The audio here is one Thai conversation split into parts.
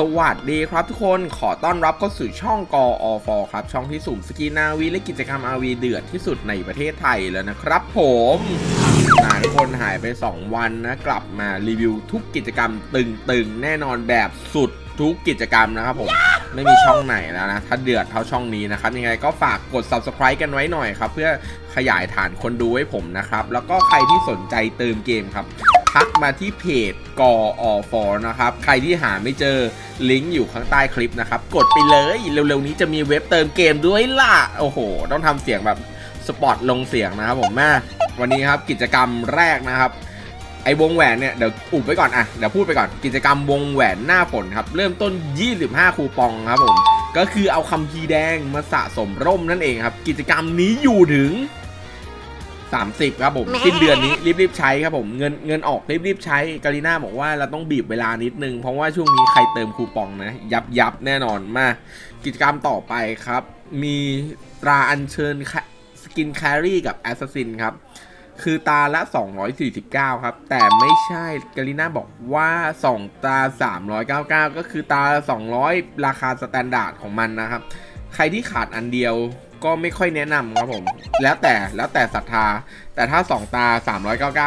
สวัสดีครับทุกคนขอต้อนรับเข้าสู่ช่องกอฟครับ ช่องที่สุ่มสกีนาวีและกิจกรรมอาวีเดือดที่สุดในประเทศไทยแล้วนะครับผมนานคนหายไป 2 วันนะ กลับมารีวิวทุกกิจกรรมตึงๆ แน่นอนแบบสุดทุกกิจกรรมนะครับผมไม่มีช่องไหนแล้วนะ ถ้าเดือดเท่าช่องนี้นะครับ ยังไงก็ฝากกด subscribe กันไว้หน่อยครับ เพื่อขยายฐานคนดูให้ผมนะครับ แล้วก็ใครที่สนใจเติมเกมครับ ทักมาที่เพจกออฟนะครับ ใครที่หาไม่เจอลิงก์อยู่ข้างใต้คลิปนะครับ กดไปเลยเร็วๆนี้จะมีเว็บเติมเกมด้วยล่ะ โอ้โห ต้องทำเสียงแบบสปอตลงเสียงนะครับผมแม่วันนี้ครับกิจกรรมแรกนะครับไอ้วงแหวนเนี่ยเดี๋ยวอุบไว้ก่อนอะเดี๋ยวพูดไปก่อนกิจกรรมวงแหวนหน้าฝนครับเริ่มต้น 25 คูปองครับผมก็คือเอาคำพีแดงมาสะสมร่มนั่นเองครับ กิจกรรมนี้อยู่ถึง 30 ครับผมสิ้นเดือนนี้รีบๆใช้ครับผมเงินเงินออกรีบๆใช้กาลิน่าบอกว่าเราต้องบีบเวลานิดนึง เพราะว่าช่วงนี้ใครเติมคูปองนะ ยับยับแน่นอนมา กิจกรรมต่อไปครับ มีตราอัญเชิญสกินแครี่กับแอสซัสซินครับคือตาละ 249 ครับ แต่ไม่ใช่กาลิน่าบอกว่า 2 ตา 399 ก็คือตา200 ราคาสแตนดาร์ดของมันนะครับ ใครที่ขาดอันเดียว ก็ไม่ค่อยแนะนำครับผม แล้วแต่แล้วแต่ศรัทธา แต่ถ้า 2 ตา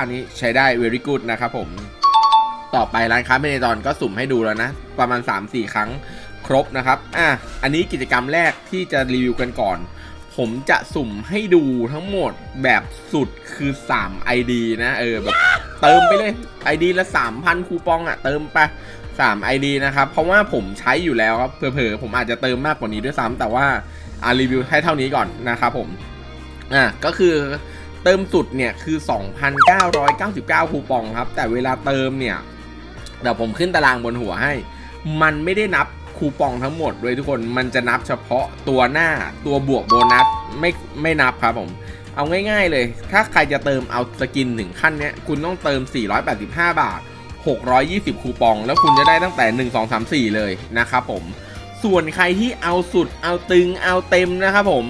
399 นี้ใช้ได้ very good นะครับผม ต่อไปร้านค้าเมเนตอนก็สุ่มให้ดูแล้วนะ ประมาณ 3-4 ครั้งครบนะครับ อะ อันนี้กิจกรรมแรกที่จะรีวิวกันก่อน ผมจะสุ่มให้ดูทั้งหมดแบบสุดคือ 3 ID นะ เออแบบเติมไปเลย ID ละ 3,000 คูปองอะ่ะ เติมไป3 ID นะครับ เพราะว่าผมใช้อยู่แล้วครับเผลอๆผมอาจจะเติมมากกว่านี้ด้วยซ้ำแต่ว่า อ่ารีวิวให้เท่านี้ก่อนนะครับผมอะก็คือเติมสุดเนี่ยคือ 2,999 คูปองครับ แต่เวลาเติมเนี่ยเดี๋ยวผมขึ้นตารางบนหัวให้ มันไม่ได้นับคูปองทั้งหมดด้วยทุกคนมันจะนับเฉพาะตัวหน้าตัวบวกโบนัสไม่ไม่นับครับผม เอาง่ายๆเลย ถ้าใครจะเติมเอาสกินหนึ่งขั้นเนี้ยคุณต้องเติม 485 บาท 620 คูปอง แล้วคุณจะได้ตั้งแต่ 1 2 3 4 เลยนะครับผม ส่วนใครที่เอาสุดเอาตึงเอาเต็มนะครับผม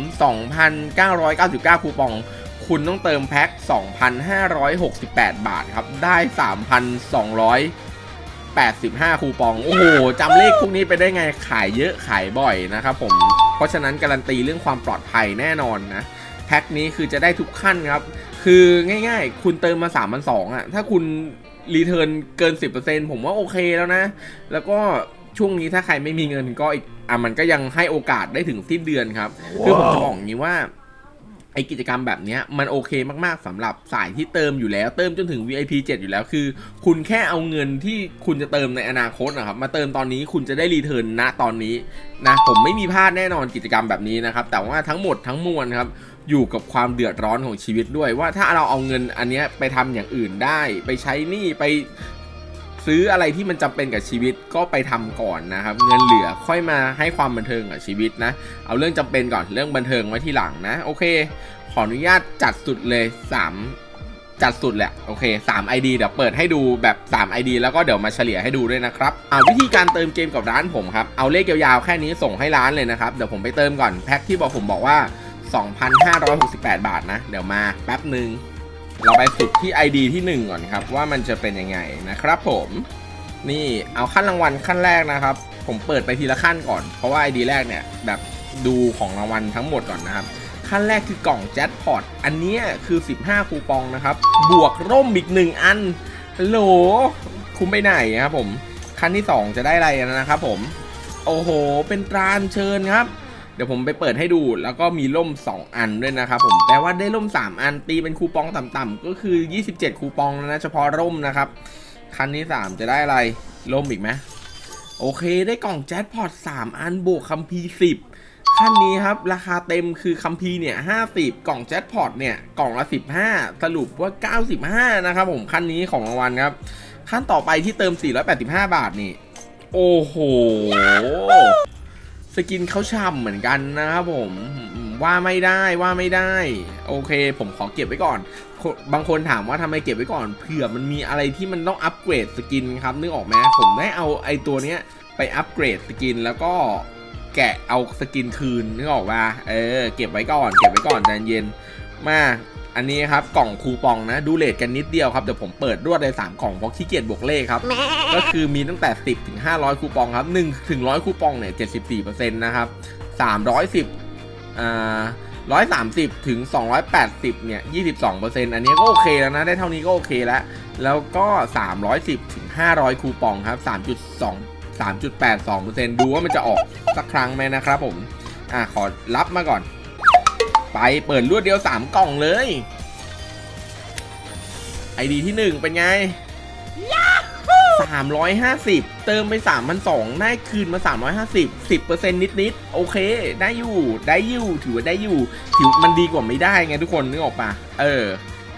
2,999 คูปอง คุณต้องเติมแพ็ค 2,568 บาทครับ ได้ 3,285 คูปอง โอ้โหจำเลขพวกนี้ไปได้ไงขายเยอะขายบ่อยนะครับผม เพราะฉะนั้นการันตีเรื่องความปลอดภัยแน่นอนนะแพ็คนี้คือจะได้ทุกขั้นครับ คือง่ายๆ คุณเติมมา3 2 0 0อะ ถ้าคุณรีเทิร์นเกิน 10%ผมว่าโอเคแล้วนะ แล้วก็ ช่วงนี้ถ้าใครไม่มีเงินก็อีกอะมันก็ยังให้โอกาสได้ถึงสิ้นเดือนครับ คือผมจะบอกอย่างนี้ว่าไอกิจกรรมแบบเนี้ยมันโอเคมากๆสำหรับสายที่เติมอยู่แล้ว เติมจนถึง VIP 7 อยู่แล้วคือ คุณแค่เอาเงินที่คุณจะเติมในอนาคตนะครับ มาเติมตอนนี้คุณจะได้รีเทิร์นณตอนนี้นะผมไม่มีพลาดแน่นอนกิจกรรมแบบนี้นะครับ แต่ว่าทั้งหมดทั้งมวลครับอยู่กับความเดือดร้อนของชีวิตด้วยว่าถ้าเราเอาเงินอันเนี้ยไปทำอย่างอื่นได้ ไปใช้หนี้ไป ซื้ออะไรที่มันจำเป็นกับชีวิตก็ไปทำก่อนนะครับ เงินเหลือค่อยมาให้ความบันเทิงกับชีวิตนะ เอาเรื่องจำเป็นก่อนเรื่องบันเทิงไว้ที่หลังนะ โอเค ขออนุญาตจัดสุดเลย 3 จัดสุดแหละโอเค3 ID เดี๋ยวเปิดให้ดูแบบ 3 ID แล้วก็เดี๋ยวมาเฉลี่ยให้ดูด้วยนะครับเอาวิธีการเติมเกมกับร้านผมครับเอาเลขยาวๆแค่นี้ส่งให้ร้านเลยนะครับเดี๋ยวผมไปเติมก่อนแพ็คที่บอกผมบอกว่า 2,568 บาทนะ เดี๋ยวมาแป๊บหนึ่ง เราไปสุดที่ ID ที่ 1 ก่อนครับ ว่ามันจะเป็นยังไงนะครับผม นี่เอาขั้นรางวัลขั้นแรกนะครับ ผมเปิดไปทีละขั้นก่อน เพราะว่า ID แรกเนี่ยแบบดูของรางวัลทั้งหมดก่อนนะครับ ขั้นแรกคือกล่องแจ็คพอตอันนี้คือ 15 คูปองนะครับ บวกร่มอีก 1 อันฮัลโหลคุ้มไปไหนครับผม ขั้นที่ 2 จะได้อะไรนะครับผม โอ้โห เป็นตราเชิญครับ ดี๋ยวผมไปเปิดให้ดู แล้วก็มีล่ม 2 อันด้วยนะครับผมแปลว่าได้ล่ม 3 อันตีเป็นคูปองต่ำๆก็คือ 27 คูปองนะเฉพาะร่มนะครับ คันที่ 3 จะได้อะไรล่มอีกไหมโอเคได้กล่องแจ็คพอต3 อันบวกคัมพีร์10ขั้นนี้ครับ ราคาเต็มคือคัมพีร์เนี่ย50กล่องแจ็คพอตเนี่ย กล่องละ15สรุปว่า95นะครับผมขั้นนี้ของรางวัลครับ ขั้นต่อไปที่เติม 485 บาทนี่ โอ้โห สกินเขาช่ำเหมือนกันนะครับผมว่าไม่ได้ว่าไม่ได้ โอเค ผมขอเก็บไว้ก่อน บางคนถามว่าทำไมเก็บไว้ก่อนเผื่อมันมีอะไรที่มันต้องอัปเกรดสกินครับนึกออกไหมผมได้เอาไอตัวเนี้ยไปอัปเกรดสกินแล้วก็แกะเอาสกินคืนนึกออกว่าเออ เก็บไว้ก่อน เก็บไว้ก่อนใจเย็นมา อันนี้ครับกล่องคูปองนะดูเลทกันนิดเดียวครับเดี๋ยวผมเปิดรวดเลย3กล่องเพราะขี้เกียจบวกเลขครับก็คือมีตั้งแต่ 10ถึง500 คูปองครับ1ถึง100 คูปองเนี่ย74%นะครับ310อ่า130ถึง280เนี่ย22%อันนี้ก็โอเคแล้วนะ ได้เท่านี้ก็โอเคแล้ว แล้วก็310ถึง500คูปองครับ3.2 3.82%ดูว่ามันจะออกสักครั้งไหมนะครับผม อะขอรับมาก่อน ไปเปิดรวดเดียว 3 กล่องเลยไอดีที่ 1 เป็นไง 350 เติมไป 3,200 ได้คืนมา 350 10%นิดๆโอเค ได้อยู่ ได้อยู่ ถือว่าได้อยู่ ถือมันดีกว่าไม่ได้ไงทุกคนนึกออกปะเออ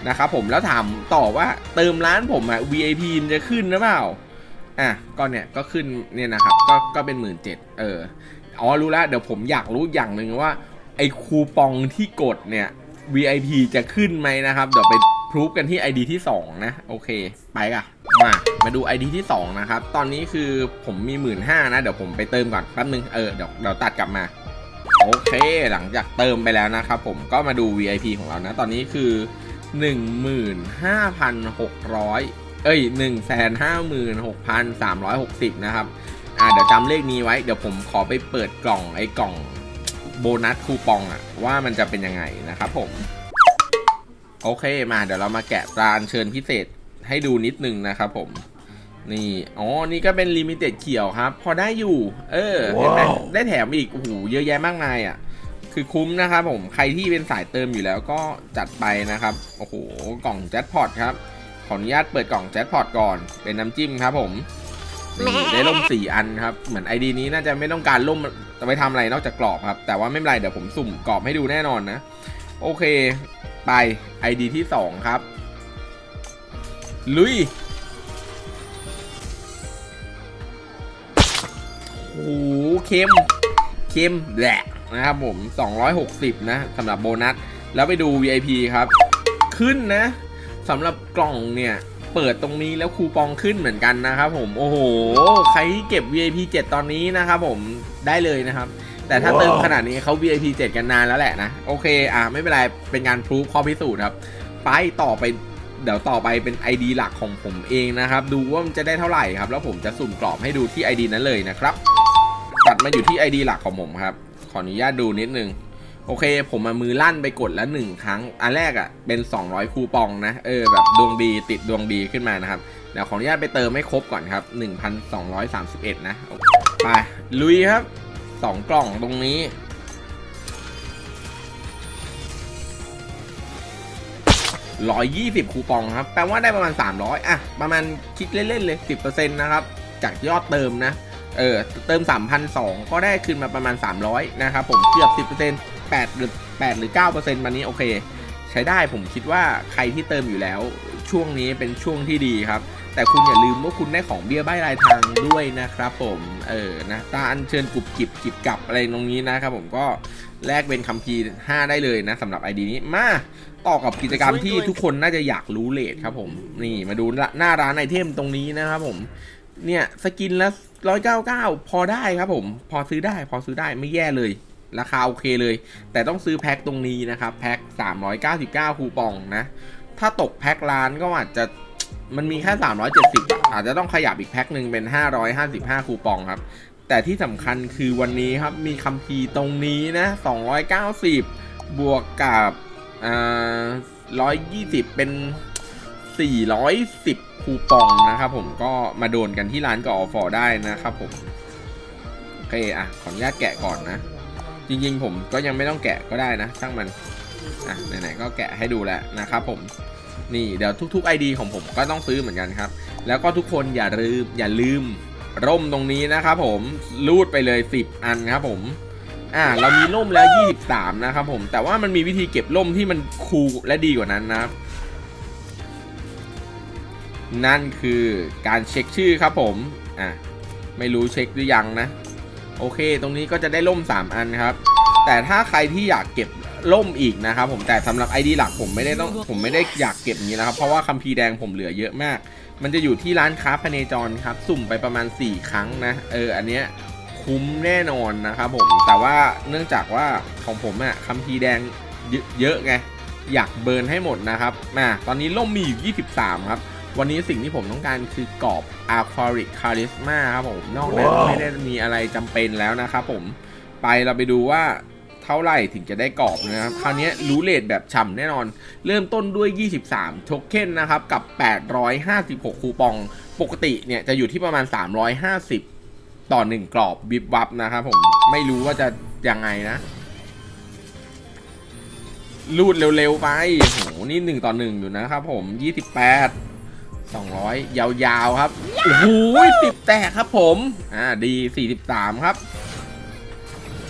นะครับผม แล้วถามต่อว่าเติมร้านผมอะ VIP มันจะขึ้นหรือเปล่า อะ ก็เนี่ย ก็ขึ้นเนี่ยนะครับ ก็ ก็เป็นหมื่นเจ็ดเออ อ๋อ รู้แล้ว เดี๋ยวผมอยากรู้อย่างหนึ่งว่า ไอคูปองที่กดเนี่ย VIP จะขึ้นไหมนะครับ เดี๋ยวไปพรูฟกันที่ ID ที่ 2 นะ โอเค ไปอะมา มาดู ID ที่ 2 นะครับ ตอนนี้คือผมมี 1 5ื่นนะ เดี๋ยวผมไปเติมก่อนแป๊บนึง เออ เดี๋ยวเดี๋ยวตัดกลับมา โอเค หลังจากเติมไปแล้วนะครับผมก็มาดู VIP ของเรานะ ตอนนี้คือ 15,600 เอ้ย 156,360 นะครับ อ่าเดี๋ยวจำเลขนี้ไว้ เดี๋ยวผมขอไปเปิดกล่องไอ้กล่อง โบนัสคูปองอะว่ามันจะเป็นยังไงนะครับผม โอเคมาเดี๋ยวเรามาแกะตราอัญเชิญพิเศษให้ดูนิดนึงนะครับผม นี่ อ๋อ นี่ก็เป็นลิมิเต็ดเขียวครับ พอได้อยู่ เออเห็นไหมว้าวได้แถมอีก โอ้โห เยอะแยะมากมายอะ คือคุ้มนะครับผม ใครที่เป็นสายเติมอยู่แล้วก็จัดไปนะครับ โอ้โห กล่องแจ็คพอตครับ ขออนุญาตเปิดกล่องแจ็คพอตก่อน เป็นน้ำจิ้มครับผมนี่ได้ล่มสี่อันครับ เหมือนไอดีนี้น่าจะไม่ต้องการล่ม จะไปทำอะไรนอกจากกรอบครับ แต่ว่าไม่เป็นไรเดี๋ยวผมสุ่มกรอบให้ดูแน่นอนนะ โอเค ไป ID ที่ 2 ครับ ลุยโอ้โหเค็มเค็มแหละนะครับผม 260 นะสำหรับโบนัส แล้วไปดู VIP ครับ ขึ้นนะสำหรับกล่องเนี่ย เปิดตรงนี้แล้วคูปองขึ้นเหมือนกันนะครับผมโอ้โห ใครที่เก็บ VIP 7 ตอนนี้นะครับผมได้เลยนะครับ แต่ถ้าว้าวเติมขนาดนี้เขา VIP 7 กันนานแล้วแหละนะ โอเค อะไม่เป็นไร เป็นการพรูฟข้อพิสูจน์ครับ ไปต่อไปเดี๋ยวต่อไปเป็น ID หลักของผมเองนะครับ ดูว่ามันจะได้เท่าไหร่ครับ แล้วผมจะสุ่มกรอบให้ดูที่ ID นั้นเลยนะครับตัดมาอยู่ที่ ID หลักของผมครับ ขออนุญาตดูนิดนึง โอเค ผมมามือลั่นไปกดแล้วหนึ่งครั้ง อันแรกอะ่ะเป็น 200 คูปองนะ เออแบบดวงดีติดดวงดีขึ้นมานะครับ เดี๋ยวขออนุญาตไปเติมให้ครบก่อนครับ 1,231 นะ ไป ลุยครับ 2 กล่องตรงนี้ 120 คูปองครับ แปลว่าได้ประมาณ 300 อะ ประมาณคิดเล่นๆเลย 10%นะครับ จากยอดเติมนะเออเติม 3,200 ก็ได้คืนมาประมาณ 300 นะครับผมเกือบ 10% 8หรือ8หรือ9%วันนี้โอเค ใช้ได้ผมคิดว่าใครที่เติมอยู่แล้ว ช่วงนี้เป็นช่วงที่ดีครับ แต่คุณอย่าลืมว่าคุณได้ของเบี้ยใบรายทางด้วยนะครับผมเออนะตาอันเชิญกรุบกิบกิบกับอะไรตรงนี้นะครับผมก็แลกเป็นคัมภีร์5ได้เลยนะสำหรับ ID นี้มาต่อกับกิจกรรมที่ทุกคนน่าจะอยากรู้เลทครับผมนี่มาดูหน้าร้านไอเทมตรงนี้นะครับผมเนี่ยสกินละร้อยเก้าเก้าพอได้ครับผม พอซื้อได้พอซื้อได้ไม่แย่เลย ราคาโอเคเลย แต่ต้องซื้อแพ็คตรงนี้นะครับแพ็ค399 คูปองนะ ถ้าตกแพ็คร้านก็อาจจะมันมีแค่ 370 อาจจะต้องขยับอีกแพ็คหนึ่งเป็น 555 คูปองครับ แต่ที่สำคัญคือวันนี้ครับ มีคัมภีร์ตรงนี้นะ 290 บวกกับอ่า120 เป็น 410 คูปองนะครับผมก็มาโดนกันที่ร้านกอฟอได้นะครับผม โอเค อะ ขออนุญาตแกะก่อนนะ จริงๆ ผมก็ยังไม่ต้องแกะก็ได้นะช่างมันอะไหนๆก็แกะให้ดูแล้วนะครับผมนี่เดี๋ยวทุกๆ ID ของผมก็ต้องซื้อเหมือนกันครับ แล้วก็ทุกคนอย่าลืมอย่าลืมร่มตรงนี้นะครับผมรูดไปเลย 10 อันครับผมอ่าเรามีร่มแล้ว 23 นะครับผม แต่ว่ามันมีวิธีเก็บร่มที่มันคูลและดีกว่านั้นนะครับ นั่นคือการเช็คชื่อครับผม อะ ไม่รู้เช็คหรือยังนะ โอเค ตรงนี้ก็จะได้ล่ม 3 อันครับ แต่ถ้าใครที่อยากเก็บล่มอีกนะครับผมแต่สำหรับ ID หลักผมไม่ได้ต้องผมไม่ได้อยากเก็บนี้นะครับ เพราะว่าคัมภีร์แดงผมเหลือเยอะมาก มันจะอยู่ที่ร้านค้าพเนจรครับ สุ่มไปประมาณ 4 ครั้งนะเอออันเนี้ยคุ้มแน่นอนนะครับผมแต่ว่าเนื่องจากว่าของผมอะคัมภีร์แดงเยอะเยอะไงอยากเบิร์นให้หมดนะครับมาตอนนี้ล่มมีอยู่ 23 ครับ วันนี้สิ่งที่ผมต้องการคือกรอบ Aquaric Charisma ครับผม นอกนั้นว้าวไม่ได้มีอะไรจำเป็นแล้วนะครับผม ไปเราไปดูว่าเท่าไหร่ถึงจะได้กรอบนะครับ คราวนี้รู้เลทแบบฉ่ำแน่นอน เริ่มต้นด้วย 23 โทเค็นนะครับ กับ 856 คูปอง ปกติเนี่ยจะอยู่ที่ประมาณ 350 ต่อ 1 กรอบบิบวับนะครับผม ไม่รู้ว่าจะยังไงนะ รูดเร็วๆไปโหนี่หนึ่งต่อหนึ่งอยู่นะครับผม 28 200 ยาวๆครับ โอ้โหสิบแตกครับผม อ่า ดี 43 ครับ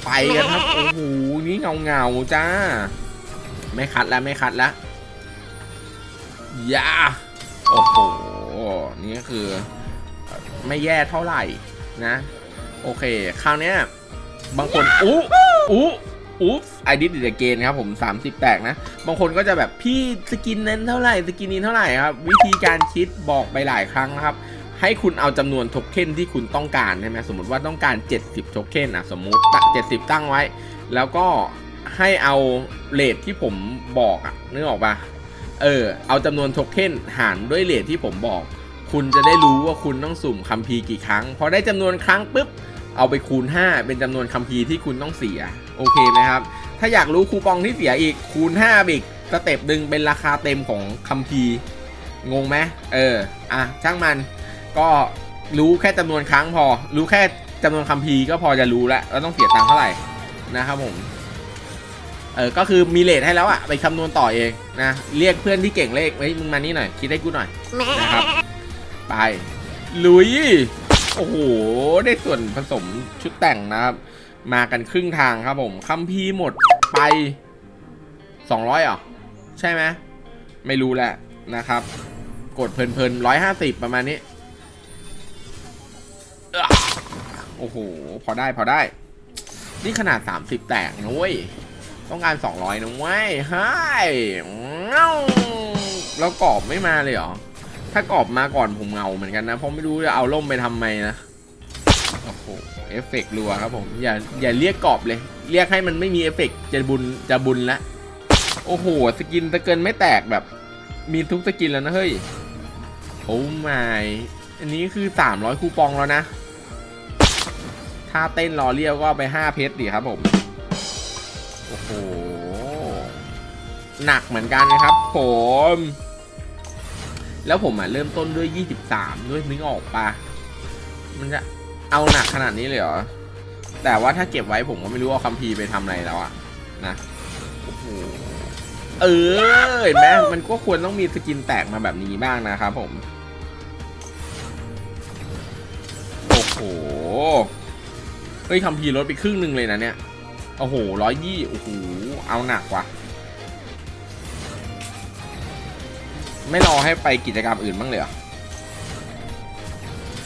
ไปกันครับ โอ้โห นี่เงาเงาๆจ้า ไม่คัดแล้วไม่คัดแล้วยาโอ้โห นี่ก็คือไม่แย่เท่าไหร่นะ โอเค คราวเนี้ยบางคนอู้อู้ อุ๊บไอดิดเดเกนครับผม 30 แตกนะ บางคนก็จะแบบพี่สกินนั้นเท่าไหร่ สกินนี้เท่าไหร่ครับ วิธีการคิดบอกไปหลายครั้งนะครับ ให้คุณเอาจำนวนโทเค็นที่คุณต้องการใช่ไหมสมมติว่าต้องการ 70โทเค็นอะสมมุติตัด70 ตั้งไว้ แล้วก็ให้เอาเลทที่ผมบอกอะนึกออกปะเออเอาจำนวนโทเค็นหารด้วยเลทที่ผมบอก คุณจะได้รู้ว่าคุณต้องสุ่มคัมภีร์กี่ครั้งพอได้จำนวนครั้งปุ๊บเอาไปคูณ 5 เป็นจำนวนคัมภีร์ที่คุณต้องเสีย โอเคไหมครับ ถ้าอยากรู้คูปองที่เสียอีกคูณ5อีกสเต็ปหนึ่งเป็นราคาเต็มของคัมภีร์งงไหมเออ อะ ช่างมันก็รู้แค่จำนวนครั้งพอ รู้แค่จำนวนคัมภีร์ก็พอจะรู้แล้วว่าต้องเสียตังค์เท่าไหร่นะครับผมเออ ก็คือมีเลทให้แล้วอะไปคำนวณต่อเองนะ เรียกเพื่อนที่เก่งเลขเฮ้ยมึงมานี่หน่อย คิดให้กูหน่อยนะครับ ไป ลุย โอ้โห ได้ส่วนผสมชุดแต่งนะครับ มากันครึ่งทางครับผมคัมภีหมดไป 200เหรอใช่ไหมไม่รู้แหละนะครับ กดเพลินๆ150ประมาณนี้ โอ้โห พอได้พอได้ นี่ขนาด 30 แตกนะเว้ย ต้องการ 200นะเว้ยฮ้เอ้าแล้วกรอบไม่มาเลยเหรอ ถ้ากรอบมาก่อนผมเงาเหมือนกันนะ เพราะไม่รู้จะเอาล่มไปทำไมนะ โอ้โห เอฟเฟกต์รัวครับผมอย่าอย่าเรียกกรอบเลย เรียกให้มันไม่มีเอฟเฟกต์จะบุญจะบุญละโอ้โหสกินตะเกินไม่แตกแบบ มีทุกสกินแล้วนะเฮ้ยโอ้ไม่อันนี้คือ 300 คูปองแล้วนะ ถ้าเต้นรอเรียวก็ไป5เพชรดิครับผม โอ้โห หนักเหมือนกันนะครับผม แล้วผมอะเริ่มต้นด้วย 23 ด้วยนึกออกปะมันจะ เอาหนักขนาดนี้เลยเหรอ แต่ว่าถ้าเก็บไว้ผมก็ไม่รู้ว่าคัมภีร์ไปทำอะไรแล้วอะนะโอ้โหเออเห็นไหมมันก็ควรต้องมีสกินแตกมาแบบนี้บ้างนะครับผม โอ้โห เฮ้ยคัมภีร์ลดไปครึ่งหนึ่งเลยนะเนี่ย โอ้โหร้อยยี่โอ้โห เอาหนักว่ะ ไม่รอให้ไปกิจกรรมอื่นบ้างเลยเหรอ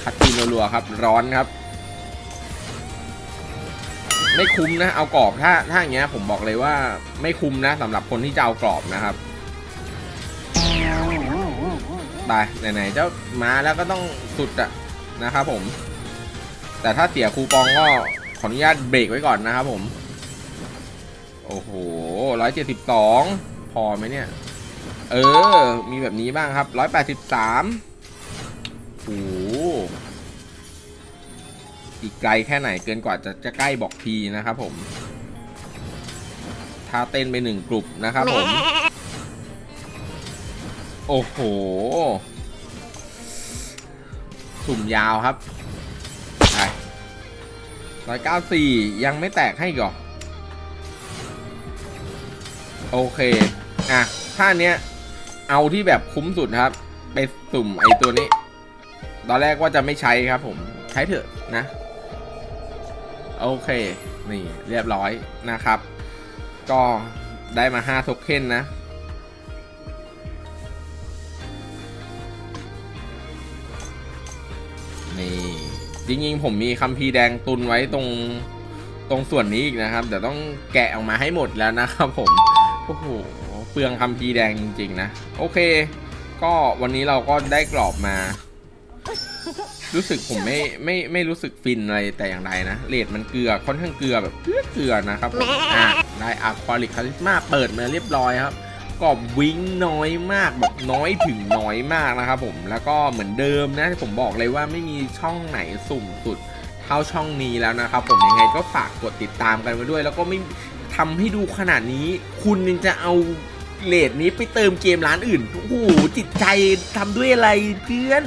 คัดทีนรัวๆครับ ร้อนครับ ไม่คุ้มนะ เอากรอบถ้าถ้าอย่างเงี้ยผมบอกเลยว่าไม่คุ้มนะสำหรับคนที่จะเอากรอบนะครับไปไหนๆเจ้ามาแล้วก็ต้องสุดอะนะครับผม แต่ถ้าเสียคูปองก็ขออนุญาตเบรกไว้ก่อนนะครับผม โอ้โหร้อยเจ็ดสิบสองพอไหมเนี่ย เออ มีแบบนี้บ้างครับร้อยแปดสิบสามโอ้ อีกไกลแค่ไหนเกินกว่าจะจะใกล้บอกพีนะครับผมท่าเต้นไปหนึ่งกลุ่มนะครับผม โอ้โห สุ่มยาวครับไปร้อยเก้าสี่ยังไม่แตกให้กเหรอโอเค อะท่าเนี้ย เอาที่แบบคุ้มสุดครับ ไปสุ่มไอตัวนี้ ตอนแรกว่าจะไม่ใช้ครับผม ใช้เถอะนะ โอเค นี่เรียบร้อยนะครับ ก็ได้มา5โทเค็นนะ นี่ จริงๆ ผมมีคัมภีร์แดงตุนไว้ตรงตรงส่วนนี้อีกนะครับ เดี๋ยวต้องแกะออกมาให้หมดแล้วนะครับผม โอ้โห เปลืองคัมภีร์แดงจริง ๆ นะ โอเค ก็วันนี้เราก็ได้กรอบมา รู้สึกผมไม่ไม่ไม่รู้สึกฟินอะไรแต่อย่างใดนะเลดมันเกลือค่อนข้างเกลือแบบเกลือเกลือนะครับผมอะได้อะควาลิกคาริสมาเปิดมาเรียบร้อยครับกอบวิงน้อยมากแบบน้อยถึงน้อยมากนะครับผมแล้วก็เหมือนเดิมนะผมบอกเลยว่าไม่มีช่องไหนสุ่มสุดเท่าช่องนี้แล้วนะครับผมยังไงก็ฝากกดติดตามกันไว้ด้วย แล้วก็ไม่ทำให้ดูขนาดนี้ คุณยังจะเอา เลทนี้ไปเติมเกมร้านอื่น โอ้โห จิตใจทำด้วยอะไรเพื่อน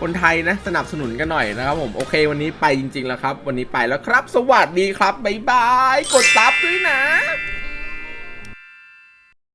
คนไทยนะ สนับสนุนกันหน่อยนะครับผม โอเค วันนี้ไปจริง ๆ แล้วครับ วันนี้ไปแล้วครับ สวัสดีครับ บ๊ายบาย กดซับด้วยนะ